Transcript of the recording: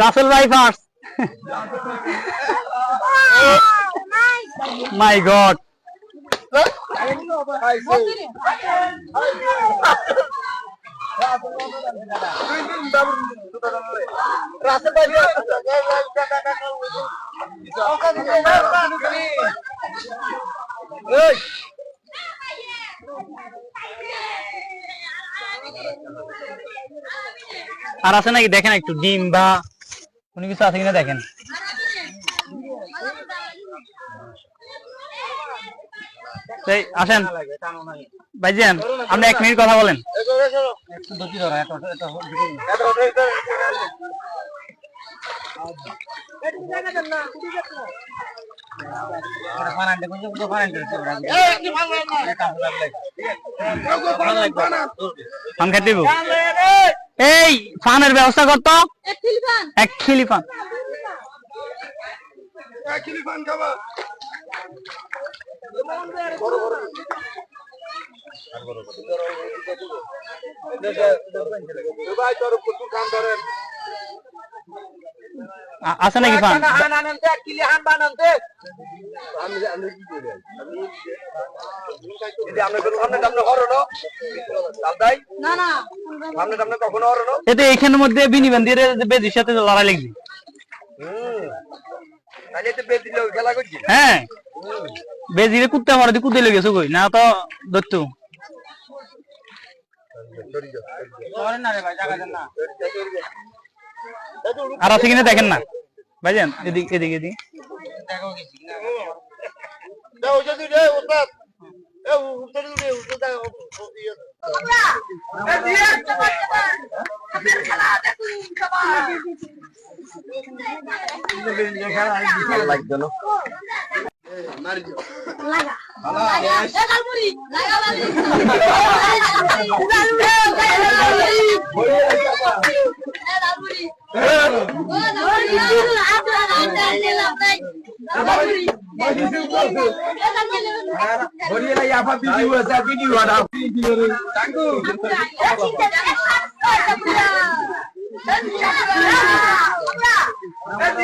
রাসেল ভাই ফার্স্ট মাই গড। আর আছে নাকি? দেখেন একটু ডিম বা কোনো কিছু আছে কিনা দেখেন। আসেন। ভাইজান, আপনি এক মিনিট কথা বলেন। ফান এই, ফানের ব্যবস্থা করতো? এক খিলি ফান। আ- আছে নাকি এইখানের মধ্যে বিনিবান দিয়ে বেদির সাথে লড়াই লাগবে। হ্যাঁ। বেজিরে কুত্তে মারা দিয়ে কুদে লেগেছে না তো ধরতো। আর আছে কিনা দেখেন না ভাইজান এদিক এদিক এদিক লাগবে ভিডিও আছে ভিডিও ভিডিও